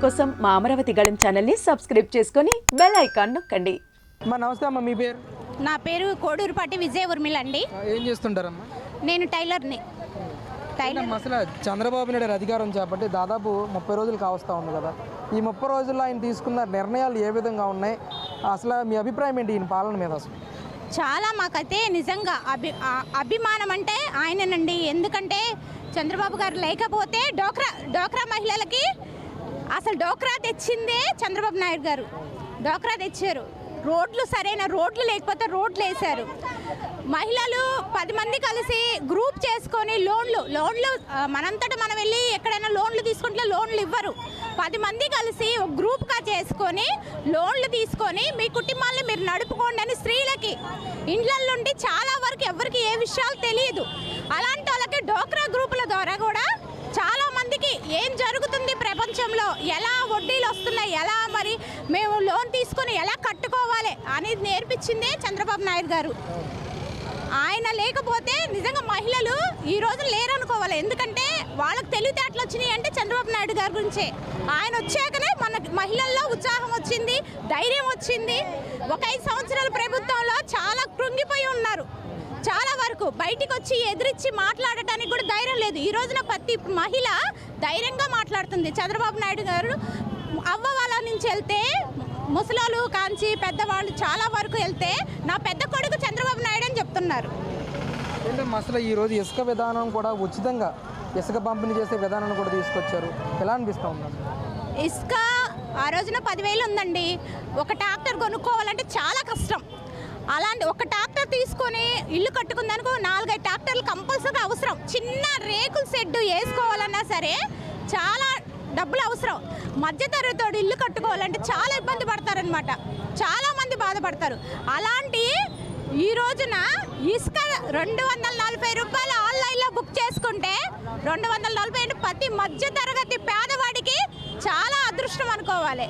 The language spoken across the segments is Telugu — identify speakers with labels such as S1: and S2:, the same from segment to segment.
S1: కోసం మా అమరావతి గళం ఛానల్ని సబ్స్క్రైబ్ చేసుకొని బెల్ ఐకాన్ నొక్కండి.
S2: అమ్మా నమస్తే అమ్మ మీ పేరు?
S3: నా పేరు కోడూరుపాటి విజయ ఉర్మిళ అండి.
S2: ఏం చేస్తుంటారమ్మా?
S3: నేను టైలర్ని. టైలర్.
S2: అమ్మ, అసలు చంద్రబాబు నాయుడు అధికారం చేపట్టి దాదాపు ముప్పై రోజులు కావస్తూ ఉంది కదా. ఈ ముప్పై రోజుల్లో ఆయన తీసుకున్న నిర్ణయాలు ఏ విధంగా ఉన్నాయి? అసలు మీ అభిప్రాయం ఏంటి ఈయన పాలన మీద అసలు?
S3: చాలా మాకైతే నిజంగా అభి ఆ- అభిమానం అంటే ఆయననండి. ఎందుకంటే చంద్రబాబు గారు లేకపోతే డోక్రా డోక్రా మహిళలకి అసలు డోక్రా తెచ్చిందే చంద్రబాబు నాయుడు గారు. డోక్రా తెచ్చారు. రోడ్లు సరైన రోడ్లు లేకపోతే రోడ్లు వేశారు. మహిళలు పది మంది కలిసి గ్రూప్ చేసుకొని లోన్లు లోన్లు మనంతట మనం వెళ్ళి ఎక్కడైనా లోన్లు తీసుకుంటే లోన్లు ఇవ్వరు. పది మంది కలిసి ఒక గ్రూప్గా చేసుకొని లోన్లు తీసుకొని మీ కుటుంబాన్ని మీరు నడుపుకోండి అని స్త్రీలకి. ఇండ్ల నుండి చాలా వరకు ఎవరికి ఏ విషయాలు వడ్డీలు ఎలా మరి మేము లోన్ తీసుకొని ఎలా కట్టుకోవాలి అనేది నేర్పించిందే చంద్రబాబు నాయుడు గారు. ఆయన లేకపోతే నిజంగా మహిళలు ఈ రోజు లేరనుకోవాలి. ఎందుకంటే వాళ్ళకి తెలివితేటలు వచ్చినాయి అంటే చంద్రబాబు నాయుడు గారి గురించే. ఆయన వచ్చాకనే మన మహిళల్లో ఉత్సాహం వచ్చింది ధైర్యం వచ్చింది. ఒక ఐదు సంవత్సరాల ప్రభుత్వంలో చాలా కృంగిపోయి ఉన్నారు. చాలా వరకు బయటికి వచ్చి ఎదిరించి మాట్లాడటానికి కూడా ధైర్యం లేదు. ఈ రోజున ప్రతి మహిళ ధైర్యంగా మాట్లాడుతుంది. చంద్రబాబు నాయుడు గారు అవ్వ వాళ్ళ నుంచి వెళ్తే ముసలాలు కాంచి పెద్దవాళ్ళు చాలా వరకు వెళ్తే నా పెద్ద కొడుకు చంద్రబాబు నాయుడు అని చెప్తున్నారు.
S2: అసలు ఈ రోజు ఇసుక విధానం కూడా ఉచితంగా ఇసుక పంపిణీ చేసే విధానాన్ని కూడా తీసుకొచ్చారు. ఎలా అనిపిస్తూ?
S3: ఇసుక ఆ రోజున పదివేలు ఉందండి. ఒక ట్రాక్టర్ కొనుక్కోవాలంటే చాలా కష్టం. అలాంటి ఒక ట్రాక్టర్ తీసుకొని ఇల్లు కట్టుకుందానికి నాలుగైదు ట్రాక్టర్లు కంపల్సరీ అవసరం. చిన్న రేకుల షెడ్ వేసుకోవాలన్నా సరే చాలా డబ్బులు అవసరం. మధ్యతరగతి ఇల్లు కట్టుకోవాలంటే చాలా ఇబ్బంది పడతారనమాట చాలామంది బాధపడతారు. అలాంటి ఈ రోజున ఇసుక రెండు వందల నలభై రూపాయలు ఆన్లైన్లో బుక్ చేసుకుంటే రెండు వందల నలభై ప్రతి మధ్య తరగతి పేదవాడికి చాలా అదృష్టం అనుకోవాలి.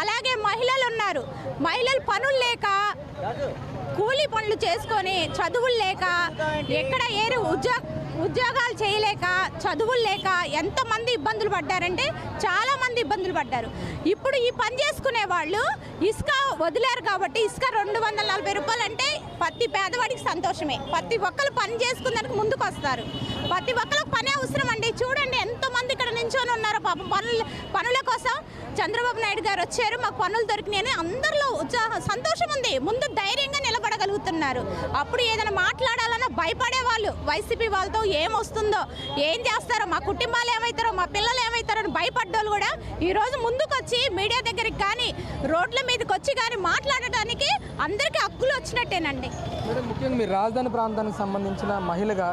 S3: అలాగే మహిళలు ఉన్నారు. మహిళలు పనులు లేక కూలీ పనులు చేసుకొని చదువులు లేక ఎక్కడ ఏరు ఉద్యోగ ఉద్యోగాలు చేయలేక చదువులు లేక ఎంతమంది ఇబ్బందులు పడ్డారంటే చాలామంది ఇబ్బందులు పడ్డారు. ఇప్పుడు ఈ పని చేసుకునే వాళ్ళు ఇసుక వదిలేరు కాబట్టి ఇసుక రెండు వందల నలభై రూపాయలు అంటే ప్రతి పేదవాడికి సంతోషమే. ప్రతి ఒక్కరు పని చేసుకునేందుకు ముందుకు వస్తారు ప్రతి ఒక్కరికి పని అవసరం అండి. చూడండి ఎంతోమంది ఇక్కడ నించొని ఉన్నారు. పాపం పనుల పనుల కోసం చంద్రబాబు నాయుడు గారు వచ్చారు. మాకు పనులు దొరికినాయని అందరిలో ఉత్సాహం సంతోషం ఉంది. ముందు ధైర్యంగా నిలబడగలుగుతున్నారు. అప్పుడు ఏదైనా మాట్లాడాలన్నా భయపడే వాళ్ళు వైసీపీ వాళ్ళతో ఏం వస్తుందో ఏం చేస్తారో మా కుటుంబాలు ఏమవుతారో మా పిల్లలు ఏమవుతారో అని భయపడ్డోళ్ళు కూడా ఈరోజు ముందుకు వచ్చి మీడియా దగ్గరికి కానీ రోడ్ల మీదకి వచ్చి కానీ మాట్లాడటానికి అందరికీ హక్కులు వచ్చినట్టేనండి.
S2: మేడం ముఖ్యంగా మీరు రాజధాని ప్రాంతానికి సంబంధించిన మహిళగా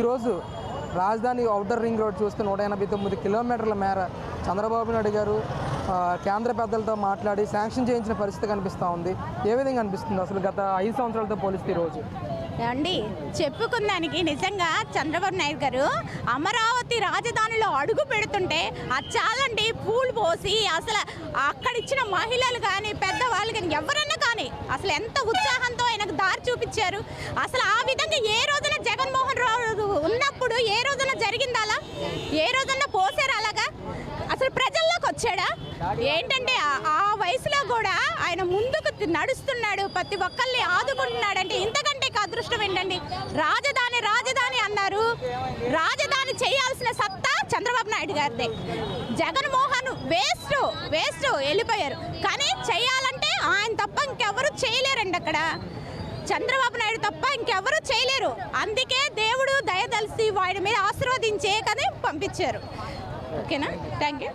S2: ఈరోజు రాజధాని అవుటర్ రింగ్ రోడ్ చూస్తే నూట ఎనభై తొమ్మిది కిలోమీటర్ల మేర చంద్రబాబు నాయుడు గారు కేంద్ర పెద్దలతో మాట్లాడి శాంక్షన్ చేయించిన పరిస్థితి కనిపిస్తూ ఉంది. ఏ విధంగా అనిపిస్తుంది? అసలు గత ఐదు సంవత్సరాలతో పోలిస్తే ఈరోజు
S3: అండి చెప్పుకుందానికి నిజంగా చంద్రబాబు నాయుడు గారు అమరావతి రాజధానిలో అడుగు పెడుతుంటే ఆ చాలండి పూలు పోసి అసలు అక్కడ ఇచ్చిన మహిళలు కానీ పెద్దవాళ్ళు కానీ ఎవరన్నా కానీ అసలు ఎంత ఉత్సాహంతో ఆయనకు దారి చూపించారు. అసలు ఆ విధంగా ఏ రోజున జగన్మోహన్ రావు ఉన్నప్పుడు ఏ రోజున జరిగింది అలా? ఏ రోజున పోసారు అలాగా? అసలు ప్రజల్లోకి వచ్చాడా? ఏంటంటే ఆ- వయసులో కూడా ఆయన ముందుకు నడుస్తున్నాడు ప్రతి ఒక్కరిని ఆదుకుంటున్నాడంటే ఇంతకంటే దురదృష్టం ఏంటండి? రాజధాని రాజధాని అన్నారు. రాజధాని చేయాల్సిన సత్తా చంద్రబాబు నాయుడు గారిదే. జగన్మోహన్ వేస్ట్ వేస్ట్ వెళ్ళిపోయారు. కానీ చేయాలంటే ఆయన తప్ప ఇంకెవరు చేయలేరండి అక్కడ. చంద్రబాబు నాయుడు తప్ప ఇంకెవరు చేయలేరు. అందుకే దేవుడు దయదలిసి వాడి మీద ఆశీర్వదించే కదా పంపించారు. ఓకేనా? Thank you.